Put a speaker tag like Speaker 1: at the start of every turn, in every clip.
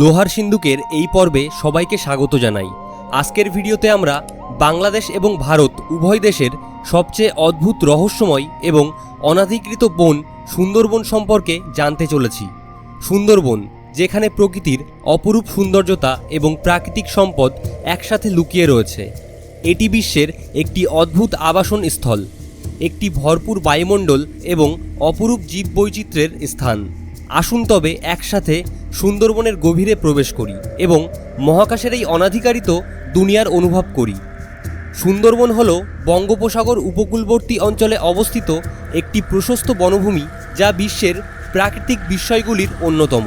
Speaker 1: লোহার সিন্ধুকের এই পর্বে সবাইকে স্বাগত জানাই আজকের ভিডিওতে আমরা বাংলাদেশ এবং ভারত উভয় দেশের সবচেয়ে অদ্ভুত রহস্যময় এবং অনাধিকৃত বন সুন্দরবন সম্পর্কে জানতে চলেছি সুন্দরবন যেখানে প্রকৃতির অপরূপ সৌন্দর্যতা এবং প্রাকৃতিক সম্পদ একসাথে লুকিয়ে রয়েছে এটি বিশ্বের একটি অদ্ভুত আবাসন স্থল একটি ভরপুর বায়ুমণ্ডল এবং অপরূপ জীববৈচিত্র্যের স্থান আসুন তবে একসাথে সুন্দরবনের গভীরে প্রবেশ করি এবং মহাকাশের এই অনাধিকারিত দুনিয়ার অনুভব করি সুন্দরবন হল বঙ্গোপসাগর উপকূলবর্তী অঞ্চলে অবস্থিত একটি প্রশস্ত বনভূমি যা বিশ্বের প্রাকৃতিক বিষয়গুলির অন্যতম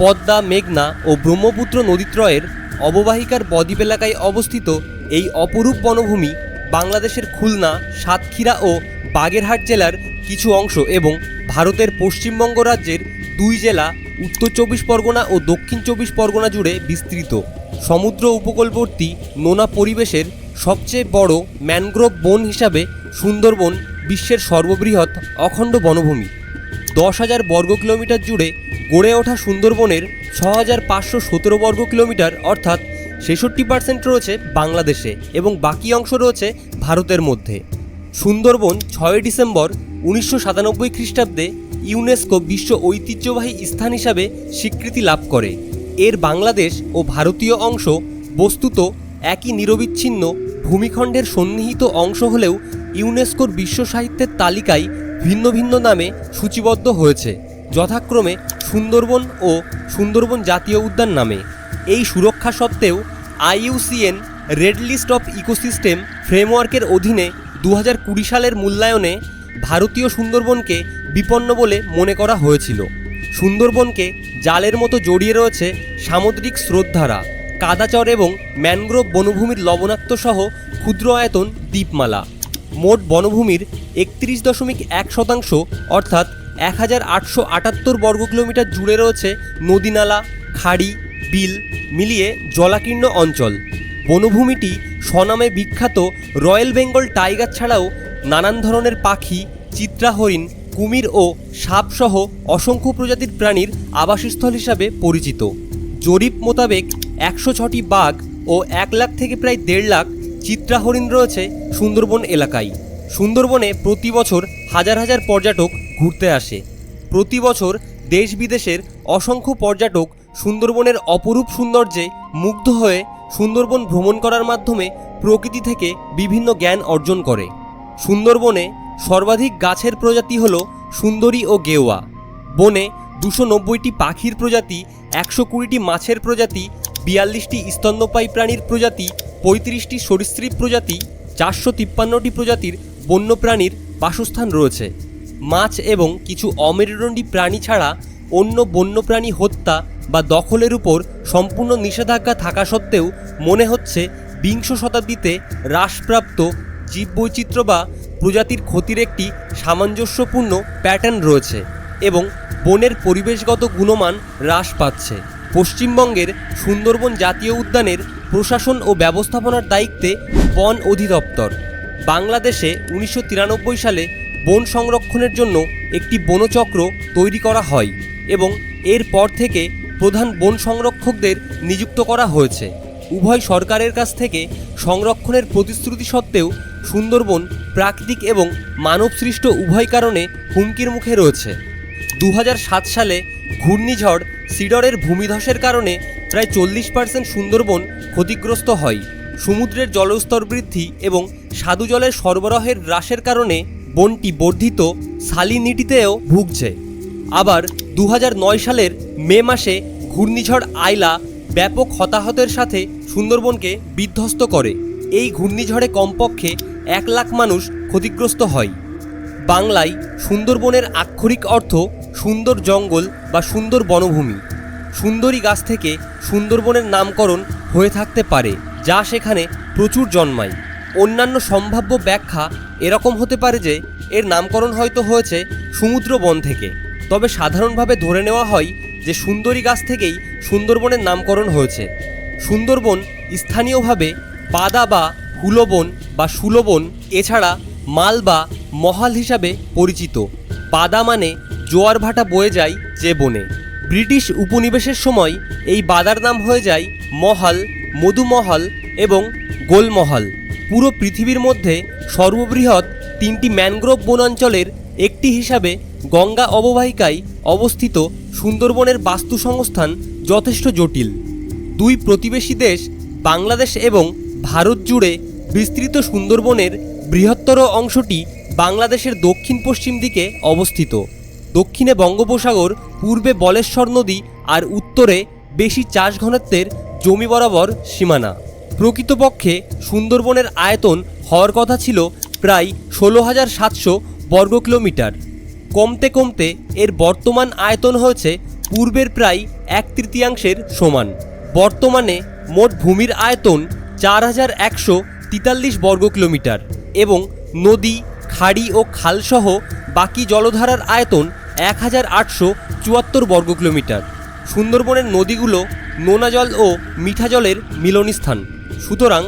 Speaker 1: পদ্মা মেঘনা ও ব্রহ্মপুত্র নদীত্রয়ের অববাহিকার বদ্বীপ এলাকায় অবস্থিত এই অপরূপ বনভূমি বাংলাদেশের খুলনা সাতক্ষীরা ও বাগেরহাট জেলার কিছু অংশ এবং ভারতের পশ্চিমবঙ্গ রাজ্যের দুই জেলা উত্তর চব্বিশ পরগনা ও দক্ষিণ চব্বিশ পরগনা জুড়ে বিস্তৃত সমুদ্র উপকূলবর্তী নোনা পরিবেশের সবচেয়ে বড় ম্যানগ্রোভ বন হিসাবে সুন্দরবন বিশ্বের সর্ববৃহৎ অখণ্ড বনভূমি দশ হাজার বর্গ কিলোমিটার জুড়ে গড়ে ওঠা সুন্দরবনের ছ হাজার পাঁচশো সতেরো বর্গ কিলোমিটার অর্থাৎ ছেষট্টি পার্সেন্ট রয়েছে বাংলাদেশে এবং বাকি অংশ রয়েছে ভারতের মধ্যে সুন্দরবন ছয় ডিসেম্বর উনিশশো সাতানব্বই খ্রিস্টাব্দে ইউনেস্কো বিশ্ব ঐতিহ্যবাহী স্থান হিসাবে স্বীকৃতি লাভ করে এর বাংলাদেশ ও ভারতীয় অংশ বস্তুত একই নিরবিচ্ছিন্ন ভূমিখণ্ডের সন্নিহিত অংশ হলেও ইউনেস্কোর বিশ্ব সাহিত্যের তালিকায় ভিন্ন ভিন্ন নামে সূচিবদ্ধ হয়েছে যথাক্রমে সুন্দরবন ও সুন্দরবন জাতীয় উদ্যান নামে এই সুরক্ষা সত্ত্বেও IUCN red list of ecosystem ফ্রেমওয়ার্কের অধীনে দু সালের মূল্যায়নে ভারতীয় সুন্দরবনকে বিপন্ন বলে মনে করা হয়েছিল সুন্দরবনকে জালের মতো জড়িয়ে রয়েছে সামুদ্রিক স্রোতধারা কাদাচর এবং ম্যানগ্রোভ বনভূমির লবণাক্ত সহ ক্ষুদ্র আয়তন দ্বীপমালা মোট বনভূমির একত্রিশ দশমিক এক শতাংশ অর্থাৎ এক হাজার আটশো আটাত্তর বর্গ কিলোমিটার জুড়ে রয়েছে নদীনালা খাড়ি বিল মিলিয়ে জলাকীর্ণ অঞ্চল বনভূমিটি স্বনামে বিখ্যাত রয়্যাল বেঙ্গল টাইগার ছাড়াও নানান ধরনের পাখি চিত্রা হরিণ কুমির ও সাপসহ অসংখ্য প্রজাতির প্রাণীর আবাসস্থল হিসাবে পরিচিত জরিপ মোতাবেক একশো ছটি বাঘ ও এক লাখ থেকে প্রায় দেড় লাখ চিত্রা হরিণ রয়েছে সুন্দরবন এলাকায় সুন্দরবনে প্রতি বছর হাজার হাজার পর্যটক ঘুরতে আসে প্রতি বছর দেশ বিদেশের অসংখ্য পর্যটক সুন্দরবনের অপরূপ সৌন্দর্যে মুগ্ধ হয়ে সুন্দরবন ভ্রমণ করার মাধ্যমে প্রকৃতি থেকে বিভিন্ন জ্ঞান অর্জন করে সুন্দরবনে সর্বাধিক গাছের প্রজাতি হল সুন্দরী ও গেওয়া বনে দুশো নব্বইটি পাখির প্রজাতি একশো কুড়িটি মাছের প্রজাতি বিয়াল্লিশটি স্তন্যপায়ী প্রাণীর প্রজাতি পঁয়ত্রিশটি সরীসৃপ প্রজাতি চারশো তিপ্পান্নটি প্রজাতির বন্যপ্রাণীর বাসস্থান রয়েছে মাছ এবং কিছু অমেরুদণ্ডী প্রাণী ছাড়া অন্য বন্যপ্রাণী হত্যা বা দখলের উপর সম্পূর্ণ নিষেধাজ্ঞা থাকা সত্ত্বেও মনে হচ্ছে বিংশ শতাব্দীতে হ্রাসপ্রাপ্ত জীববৈচিত্র্য বা প্রজাতির ক্ষতির একটি সামঞ্জস্যপূর্ণ প্যাটার্ন রয়েছে এবং বনের পরিবেশগত গুণমান হ্রাস পাচ্ছে পশ্চিমবঙ্গের সুন্দরবন জাতীয় উদ্যানের প্রশাসন ও ব্যবস্থাপনার দায়িত্বে বন অধিদপ্তর বাংলাদেশে উনিশশো সালে বন সংরক্ষণের জন্য একটি বনচক্র তৈরি করা হয় এবং এরপর থেকে প্রধান বন সংরক্ষকদের নিযুক্ত করা হয়েছে উভয় সরকারের কাছ থেকে সংরক্ষণের প্রতিশ্রুতি সত্ত্বেও সুন্দরবন প্রাকৃতিক এবং মানবসৃষ্ট উভয় কারণে হুমকির মুখে রয়েছে দু সালে ঘূর্ণিঝড় সিডরের ভূমিধসের কারণে প্রায় চল্লিশ পার্সেন্ট সুন্দরবন ক্ষতিগ্রস্ত হয় সমুদ্রের জলস্তর বৃদ্ধি এবং সাধু জলের সরবরাহের হ্রাসের কারণে বনটি বর্ধিত সালিনিটিতেও ভুগছে আবার দু সালের মে মাসে ঘূর্ণিঝড় আইলা ব্যাপক হতাহতের সাথে সুন্দরবনকে বিধ্বস্ত করে এই ঘূর্ণিঝড়ে কমপক্ষে এক লাখ মানুষ ক্ষতিগ্রস্ত হয় বাংলায় সুন্দরবনের আক্ষরিক অর্থ সুন্দর জঙ্গল বা সুন্দর বনভূমি সুন্দরী গাছ থেকে সুন্দরবনের নামকরণ হয়ে থাকতে পারে যা সেখানে প্রচুর জন্মায় অন্যান্য সম্ভাব্য ব্যাখ্যা এরকম হতে পারে যে এর নামকরণ হয়তো হয়েছে সমুদ্র বন থেকে তবে সাধারণভাবে ধরে নেওয়া হয় যে সুন্দরী গাছ থেকেই সুন্দরবনের নামকরণ হয়েছে সুন্দরবন স্থানীয়ভাবে পাদা বা কুলবন বা সুলবন এছাড়া মালবা মহাল হিসাবে পরিচিত বাদা মানে জোয়ার ভাটা বয়ে যায় যে বনে ব্রিটিশ উপনিবেশের সময় এই বাদার নাম হয়ে যায় মহাল মধুমহল এবং গোলমহল পুরো পৃথিবীর মধ্যে সর্ববৃহৎ তিনটি ম্যানগ্রোভ বনাঞ্চলের একটি হিসাবে গঙ্গা অববাহিকায় অবস্থিত সুন্দরবনের বাস্তু সংস্থান যথেষ্ট জটিল দুই প্রতিবেশী দেশ বাংলাদেশ এবং ভারত জুড়ে বিস্তৃত সুন্দরবনের বৃহত্তর অংশটি বাংলাদেশের দক্ষিণ পশ্চিম দিকে অবস্থিত দক্ষিণে বঙ্গোপসাগর পূর্বে বলেশ্বর নদী আর উত্তরে বেশি চাষ ঘনত্বের জমি বরাবর সীমানা প্রকৃতপক্ষে সুন্দরবনের আয়তন হওয়ার কথা ছিল প্রায় ষোলো হাজার সাতশো বর্গ কিলোমিটার কমতে কমতে এর বর্তমান আয়তন হয়েছে পূর্বের প্রায় এক তৃতীয়াংশের সমান বর্তমানে মোট ভূমির আয়তন চার হাজার একশো তিতাল্লিশ বর্গ কিলোমিটার এবং নদী খাড়ি ও খালসহ বাকি জলধারার আয়তন এক হাজার আটশো চুয়াত্তর বর্গ কিলোমিটার সুন্দরবনের নদীগুলো নোনা জল ও মিঠা জলের মিলনস্থান সুতরাং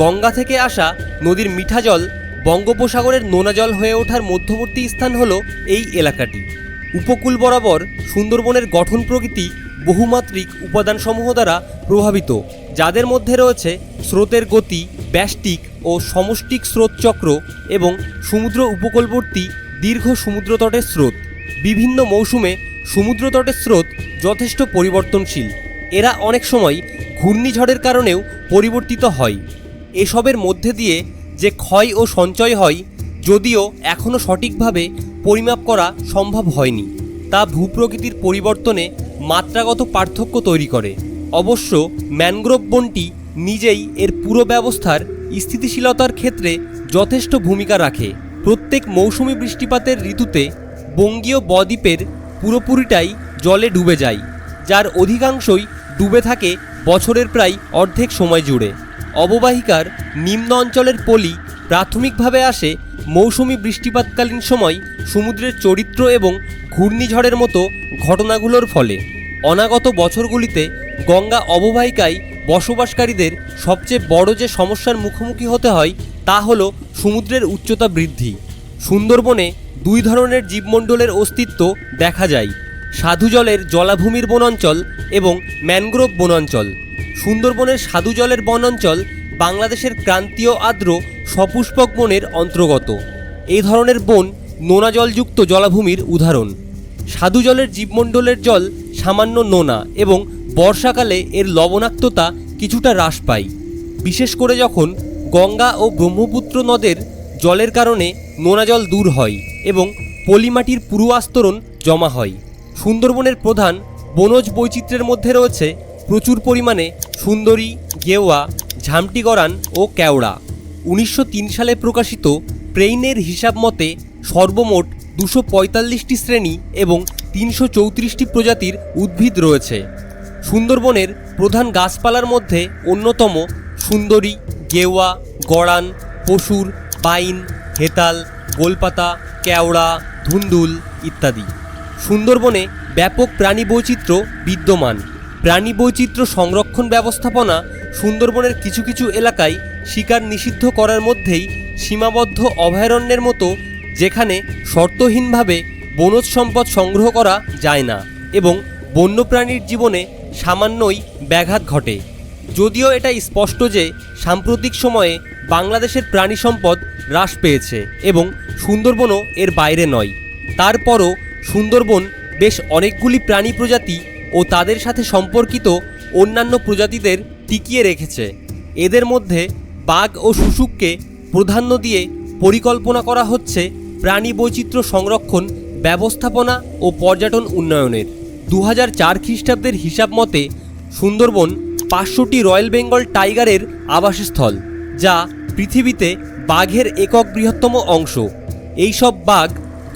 Speaker 1: গঙ্গা থেকে আসা নদীর মিঠা জল বঙ্গোপসাগরের নোনা জল হয়ে ওঠার মধ্যবর্তী স্থান হল এই এলাকাটি উপকূল বরাবর সুন্দরবনের গঠন প্রকৃতি বহুমাত্রিক উপাদানসমূহ দ্বারা প্রভাবিত যাদের মধ্যে রয়েছে স্রোতের গতি ব্যাষ্টিক ও সমষ্টিক স্রোতচক্র এবং সমুদ্র উপকূলবর্তী দীর্ঘ সমুদ্রতটের স্রোত বিভিন্ন মৌসুমে সমুদ্রতটের স্রোত যথেষ্ট পরিবর্তনশীল এরা অনেক সময় ঘূর্ণিঝড়ের কারণেও পরিবর্তিত হয় এসবের মধ্যে দিয়ে যে ক্ষয় ও সঞ্চয় হয় যদিও এখনও সঠিকভাবে পরিমাপ করা সম্ভব হয়নি তা ভূপ্রকৃতির পরিবর্তনে মাত্রাগত পার্থক্য তৈরি করে অবশ্য ম্যানগ্রোভ বনটি নিজেই এর পুরো ব্যবস্থার স্থিতিশীলতার ক্ষেত্রে যথেষ্ট ভূমিকা রাখে প্রত্যেক মৌসুমি বৃষ্টিপাতের ঋতুতে বঙ্গীয় বদ্বীপের পুরোপুরিটাই জলে ডুবে যায় যার অধিকাংশই ডুবে থাকে বছরের প্রায় অর্ধেক সময় জুড়ে অববাহিকার নিম্ন অঞ্চলের পলি প্রাথমিকভাবে আসে মৌসুমি বৃষ্টিপাতকালীন সময় সমুদ্রের চরিত্র এবং ঘূর্ণিঝড়ের মতো ঘটনাগুলোর ফলে অনাগত বছরগুলিতে গঙ্গা অববাহিকায় বসবাসকারীদের সবচেয়ে বড় যে সমস্যার মুখোমুখি হতে হয় তা হল সমুদ্রের উচ্চতা বৃদ্ধি সুন্দরবনে দুই ধরনের জীবমণ্ডলের অস্তিত্ব দেখা যায় সাধু জলের জলাভূমির বনাঞ্চল এবং ম্যানগ্রোভ বনাঞ্চল সুন্দরবনের সাধু জলের বনাঞ্চল বাংলাদেশের ক্রান্তীয় আর্দ্র সপুষ্পক বনের অন্তর্গত এ ধরনের বন নোনা জলযুক্ত জলাভূমির উদাহরণ সাধু জলের জীবমণ্ডলের জল সামান্য নোনা এবং বর্ষাকালে এর লবণাক্ততা কিছুটা হ্রাস পায় বিশেষ করে যখন গঙ্গা ও ব্রহ্মপুত্র নদের জলের কারণে নোনা জল দূর হয় এবং পলিমাটির পুরু আস্তরণ জমা হয় সুন্দরবনের প্রধান বনজ বৈচিত্র্যের মধ্যে রয়েছে প্রচুর পরিমাণে সুন্দরী গেওয়া গড়ান ও কেওড়া উনিশশো সালে প্রকাশিত প্রেইনের হিসাব মতে সর্বমোট দুশো পঁয়তাল্লিশটি শ্রেণী এবং তিনশো চৌত্রিশটি প্রজাতির উদ্ভিদ রয়েছে সুন্দরবনের প্রধান গাছপালার মধ্যে অন্যতম সুন্দরী গেওয়া গড়ান পশুর পাইন হেতাল গোলপাতা কেওড়া ধুন্দুল ইত্যাদি সুন্দরবনে ব্যাপক প্রাণী বৈচিত্র্য বিদ্যমান প্রাণী বৈচিত্র্য সংরক্ষণ ব্যবস্থাপনা সুন্দরবনের কিছু কিছু এলাকায় শিকার নিষিদ্ধ করার মধ্যেই সীমাবদ্ধ অভয়ারণ্যের মতো যেখানে শর্তহীনভাবে বনজ সম্পদ সংগ্রহ করা যায় না এবং বন্যপ্রাণীর জীবনে সামান্যই ব্যাঘাত ঘটে যদিও এটা স্পষ্ট যে সাম্প্রতিক সময়ে বাংলাদেশের প্রাণী সম্পদ হ্রাস পেয়েছে এবং সুন্দরবনও এর বাইরে নয় তারপরও সুন্দরবন বেশ অনেকগুলি প্রাণী প্রজাতি ও তাদের সাথে সম্পর্কিত অন্যান্য প্রজাতিদের টিকিয়ে রেখেছে এদের মধ্যে বাঘ ও শুশুককে প্রাধান্য দিয়ে পরিকল্পনা করা হচ্ছে প্রাণী বৈচিত্র্য সংরক্ষণ ব্যবস্থাপনা ও পর্যটন উন্নয়নের দু হাজার খ্রিস্টাব্দের হিসাব মতে সুন্দরবন পাঁচশোটি রয়্যাল বেঙ্গল টাইগারের আবাসস্থল যা পৃথিবীতে বাঘের একক বৃহত্তম অংশ এই সব বাঘ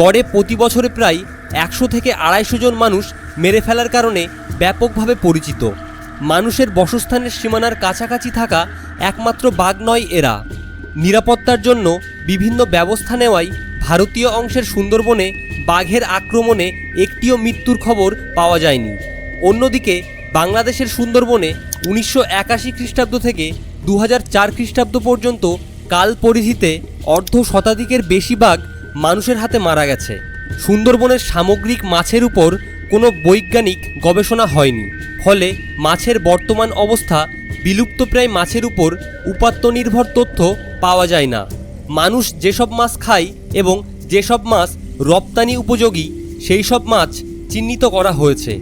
Speaker 1: গড়ে প্রতি বছরে প্রায় একশো থেকে আড়াইশো জন মানুষ মেরে ফেলার কারণে ব্যাপকভাবে পরিচিত মানুষের বসস্থানের সীমানার কাছাকাছি থাকা একমাত্র বাঘ নয় এরা নিরাপত্তার জন্য বিভিন্ন ব্যবস্থা নেওয়ায় ভারতীয় অংশের সুন্দরবনে বাঘের আক্রমণে একটিও মৃত্যুর খবর পাওয়া যায়নি অন্যদিকে বাংলাদেশের সুন্দরবনে উনিশশো একাশি খ্রিস্টাব্দ থেকে দু চার খ্রিস্টাব্দ পর্যন্ত কাল পরিধিতে অর্ধ শতাধিকের বেশি বাঘ মানুষের হাতে মারা গেছে সুন্দরবনের সামগ্রিক মাছের উপর কোনো বৈজ্ঞানিক গবেষণা হয়নি ফলে মাছের বর্তমান অবস্থা বিলুপ্তপ্রায় মাছের উপর উপাত্ত নির্ভর তথ্য পাওয়া যায় না মানুষ যেসব মাছ খায় এবং যেসব মাছ রপ্তানি উপযোগী সেই সব মাছ চিহ্নিত করা হয়েছে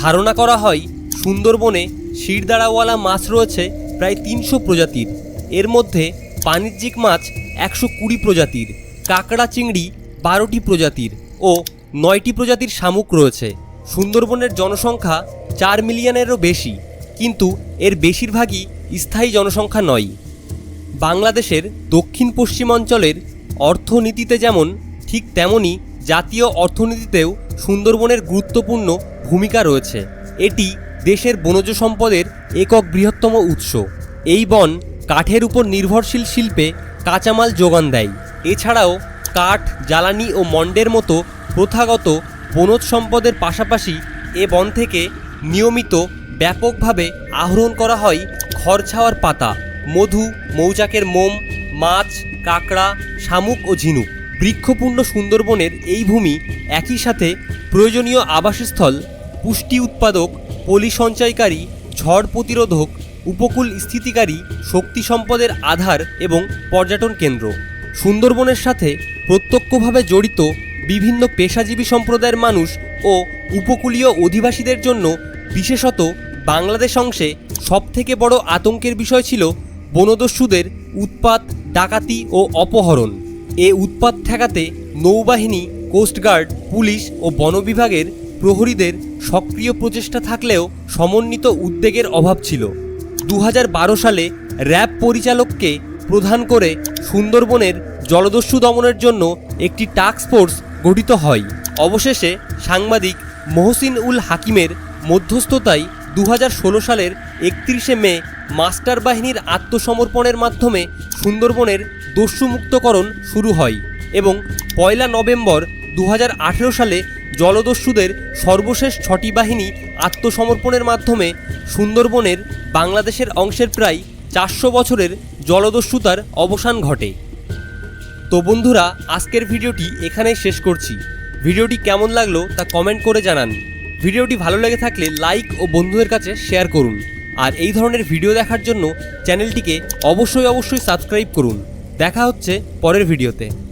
Speaker 1: ধারণা করা হয় সুন্দরবনে শিরদাড়াওয়ালা মাছ রয়েছে প্রায় তিনশো প্রজাতির এর মধ্যে বাণিজ্যিক মাছ একশো কুড়ি প্রজাতির কাঁকড়া চিংড়ি বারোটি প্রজাতির ও নয়টি প্রজাতির শামুক রয়েছে সুন্দরবনের জনসংখ্যা চার মিলিয়নেরও বেশি কিন্তু এর বেশিরভাগই স্থায়ী জনসংখ্যা নয় বাংলাদেশের দক্ষিণ পশ্চিমাঞ্চলের অর্থনীতিতে যেমন ঠিক তেমনই জাতীয় অর্থনীতিতেও সুন্দরবনের গুরুত্বপূর্ণ ভূমিকা রয়েছে এটি দেশের বনজ সম্পদের একক বৃহত্তম উৎস এই বন কাঠের উপর নির্ভরশীল শিল্পে কাঁচামাল যোগান দেয় এছাড়াও কাঠ জ্বালানি ও মণ্ডের মতো প্রথাগত বনজ সম্পদের পাশাপাশি এ বন থেকে নিয়মিত ব্যাপকভাবে আহরণ করা হয় খরছাওয়ার পাতা মধু মৌচাকের মোম মাছ কাঁকড়া শামুক ও ঝিনুক বৃক্ষপূর্ণ সুন্দরবনের এই ভূমি একই সাথে প্রয়োজনীয় আবাসস্থল পুষ্টি উৎপাদক পলি সঞ্চয়কারী ঝড় প্রতিরোধক উপকূল স্থিতিকারী শক্তি সম্পদের আধার এবং পর্যটন কেন্দ্র সুন্দরবনের সাথে প্রত্যক্ষভাবে জড়িত বিভিন্ন পেশাজীবী সম্প্রদায়ের মানুষ ও উপকূলীয় অধিবাসীদের জন্য বিশেষত বাংলাদেশ অংশে সবথেকে বড় আতঙ্কের বিষয় ছিল বনদস্যুদের উৎপাত ডাকাতি ও অপহরণ এ উৎপাত ঠেকাতে নৌবাহিনী কোস্টগার্ড পুলিশ ও বন বিভাগের প্রহরীদের সক্রিয় প্রচেষ্টা থাকলেও সমন্বিত উদ্বেগের অভাব ছিল দু সালে র্যাব পরিচালককে প্রধান করে সুন্দরবনের জলদস্যু দমনের জন্য একটি টাস্ক ফোর্স গঠিত হয় অবশেষে সাংবাদিক মহসিন উল হাকিমের মধ্যস্থতায় দু সালের একত্রিশে মে মাস্টার বাহিনীর আত্মসমর্পণের মাধ্যমে সুন্দরবনের দস্যুমুক্তকরণ শুরু হয় এবং পয়লা নভেম্বর দু সালে জলদস্যুদের সর্বশেষ ছটি বাহিনী আত্মসমর্পণের মাধ্যমে সুন্দরবনের বাংলাদেশের অংশের প্রায় চারশো বছরের জলদস্যুতার অবসান ঘটে তো বন্ধুরা আজকের ভিডিওটি এখানেই শেষ করছি ভিডিওটি কেমন লাগলো তা কমেন্ট করে জানান ভিডিওটি ভালো লেগে থাকলে লাইক ও বন্ধুদের কাছে শেয়ার করুন আর এই ধরনের ভিডিও দেখার জন্য চ্যানেলটিকে অবশ্যই অবশ্যই সাবস্ক্রাইব করুন দেখা হচ্ছে পরের ভিডিওতে